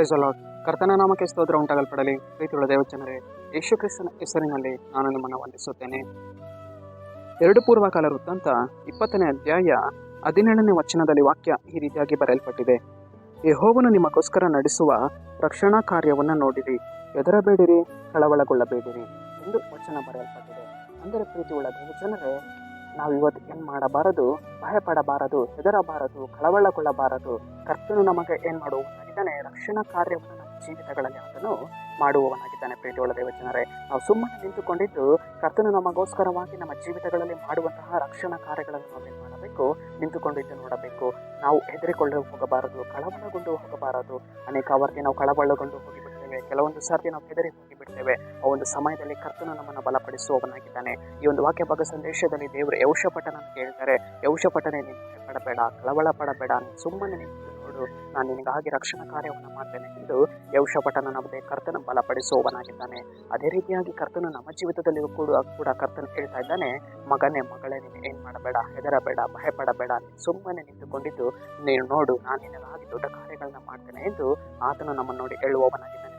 Price ಅಲ್ಲ ಕರ್ತನ ನಾಮಕ್ಕೆ ಸ್ತೋತ್ರ ಉಂಟಾಗಲ್ಪಡಲಿ. ಪ್ರೀತಿಯುಳ್ಳ ದೇವಚನರೇ ಯೇಸು ಕ್ರಿಸ್ತನ ಹೆಸರಿನಲ್ಲಿ ನಾನು ನಿಮ್ಮನ್ನು ವಂದಿಸುತ್ತೇನೆ. ಎರಡು ಪೂರ್ವಕಾಲ ವೃತ್ತಾಂತ ಇಪ್ಪತ್ತನೇ ಅಧ್ಯಾಯ ಹದಿನೇಳನೇ ವಚನದಲ್ಲಿ ವಾಕ್ಯ ಈ ರೀತಿಯಾಗಿ ಬರೆಯಲ್ಪಟ್ಟಿದೆ. ಯೆಹೋವನು ನಿಮಗೋಸ್ಕರ ನಡೆಸುವ ರಕ್ಷಣಾ ಕಾರ್ಯವನ್ನು ನೋಡಿರಿ. ಹೆದರಬೇಡಿರಿ, ಕಳವಳಗೊಳ್ಳಬೇಡಿರಿ ಎಂದು ವಚನ ಬರೆಯಲ್ಪಟ್ಟಿದೆ. ಅಂದರೆ ಪ್ರೀತಿಯುಳ್ಳ ದೇವಜನರೇ ನಾವು ಇವತ್ತು ಏನು ಮಾಡಬಾರದು? ಭಯಪಡಬಾರದು, ಹೆದರಬಾರದು, ಕಳವಳಗೊಳ್ಳಬಾರದು. ಕರ್ತನು ನಮಗೆ ಏನು ಮಾಡುವವನಾಗಿದ್ದಾನೆ? ರಕ್ಷಣಾ ಕಾರ್ಯವನ್ನು ನಮ್ಮ ಜೀವಿತಗಳಲ್ಲಿ ಅದನ್ನು ಮಾಡುವವನಾಗಿದ್ದಾನೆ ಪೇಟೆಯೊಳ ದೇವಜನರೇ. ನಾವು ಸುಮ್ಮನೆ ನಿಂತುಕೊಂಡಿದ್ದು ಕರ್ತನು ನಮಗೋಸ್ಕರವಾಗಿ ನಮ್ಮ ಜೀವಿತಗಳಲ್ಲಿ ಮಾಡುವಂತಹ ರಕ್ಷಣಾ ಕಾರ್ಯಗಳನ್ನು ನಾವೇನು ಮಾಡಬೇಕು? ನಿಂತುಕೊಂಡಿದ್ದು ನೋಡಬೇಕು. ನಾವು ಹೆದರಿಕೊಳ್ಳಲು ಹೋಗಬಾರದು, ಕಳವಳಗೊಂಡು ಹೋಗಬಾರದು. ಅನೇಕ ಅವರಿಗೆ ನಾವು ಕಳವಳಗೊಂಡು ಹೋಗಿಬಿಡ್ತೇವೆ ಕೆಲವೊಂದು ಸರ್ತಿ ನಾವು ಹೆದರಿ ಹೋಗಿಬಿಡ್ತೇವೆ ಆ ಒಂದು ಸಮಯದಲ್ಲಿ ಕರ್ತನು ನಮ್ಮನ್ನು ಬಲಪಡಿಸುವವನಾಗಿದ್ದಾನೆ ಈ ಒಂದು ವಾಕ್ಯ ಭಾಗ ಸಂದೇಶದಲ್ಲಿ ದೇವರು ಯೌಷಪಟನ ಅಂತ ಹೇಳ್ತಾರೆ ಯೌಷಪಟನೆ ನೀನು ಪಡಬೇಡ ಕಳವಳ ಪಡಬೇಡ ಸುಮ್ಮನೆ ನಿಂತು ನೋಡು. ನಾನು ನಿನಗಾಗಿ ರಕ್ಷಣಾ ಕಾರ್ಯವನ್ನು ಮಾಡ್ತೇನೆ ಎಂದು ಯೌಷಪಟನ ನಮ್ಮದೇ ಕರ್ತನ ಬಲಪಡಿಸುವವನಾಗಿದ್ದಾನೆ. ಅದೇ ರೀತಿಯಾಗಿ ಕರ್ತನು ನಮ್ಮ ಜೀವಿತದಲ್ಲಿಯೂ ಕೂಡ ಕೂಡ ಕರ್ತನ ಹೇಳ್ತಾ ಇದ್ದಾನೆ, ಮಗನೇ, ಮಗಳೇ, ನೀನು ಏನು ಮಾಡಬೇಡ, ಹೆದರಬೇಡ, ಭಯಪಡಬೇಡ ಸುಮ್ಮನೆ ನಿಂತುಕೊಂಡಿದ್ದು ನೀನು ನೋಡು, ನಾನು ನಿನಗಾಗಿ ದೊಡ್ಡ ಕಾರ್ಯಗಳನ್ನ ಮಾಡ್ತೇನೆ ಎಂದು ಆತನು ನಮ್ಮನ್ನು ನೋಡಿ ಹೇಳುವವನಾಗಿದ್ದಾನೆ.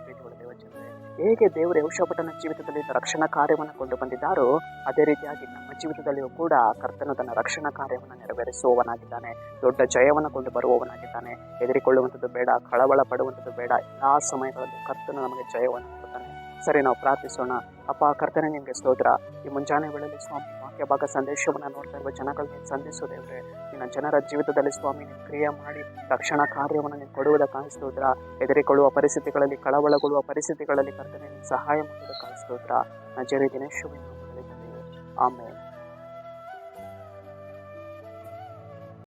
ಹೇಗೆ ದೇವರು ಯೌಷಪಟನ ಜೀವಿತದಲ್ಲಿ ರಕ್ಷಣಾ ಕಾರ್ಯವನ್ನು ಕೊಂಡು ಬಂದಿದ್ದಾರೋ, ಅದೇ ರೀತಿಯಾಗಿ ನಮ್ಮ ಜೀವಿತದಲ್ಲಿಯೂ ಕೂಡ ಕರ್ತನು ತನ್ನ ರಕ್ಷಣಾ ಕಾರ್ಯವನ್ನು ನೆರವೇರಿಸುವವನಾಗಿದ್ದಾನೆ. ದೊಡ್ಡ ಜಯವನ್ನು ಕೊಂಡು ಬರುವವನಾಗಿದ್ದಾನೆ. ಹೆದರಿಕೊಳ್ಳುವಂಥದ್ದು ಬೇಡ, ಕಳವಳ ಪಡುವಂಥದ್ದು ಬೇಡ. ಎಲ್ಲ ಸಮಯಗಳಲ್ಲಿ ಕರ್ತನು ನಮಗೆ ಜಯವನ್ನು ಕೊಡ್ತಾನೆ. ಸರಿ, ನಾವು ಪ್ರಾರ್ಥಿಸೋಣ. ಅಪ್ಪ, ಕರ್ತನೆ, ನಿಮಗೆ ಸ್ತೋತ್ರ. ಈ ಮುಂಜಾನೆ ವೇಳೆಯಲ್ಲಿ ಸ್ವಾಮಿ ವಾಕ್ಯ ಭಾಗ ಸಂದೇಶವನ್ನು ನೋಡ್ತಾ ಇರುವ ಜನಗಳನ್ನ ಸಂಧಿಸೋದೇವ್ರೆ ನಿನ್ನ ಜನರ ಜೀವಿತದಲ್ಲಿ ಸ್ವಾಮಿ, ನೀನು ಕ್ರಿಯೆ ಮಾಡಿ ರಕ್ಷಣಾ ಕಾರ್ಯವನ್ನು ನೀನು ಕೊಡುವುದಕ್ಕಾಗಿ ಸ್ತೋತ್ರ. ಹೆದರಿಕೊಳ್ಳುವ ಪರಿಸ್ಥಿತಿಗಳಲ್ಲಿ, ಕಳವಳಗೊಳ್ಳುವ ಪರಿಸ್ಥಿತಿಗಳಲ್ಲಿ ಕರ್ತನೆ ಸಹಾಯ ಸಹಾಯ ಮಾಡುವುದಕ್ಕಾಗಿ ಸ್ತೋತ್ರ. ನಜರಿ ದಿನೇಶ್ವರಿ ಆಮೇಲೆ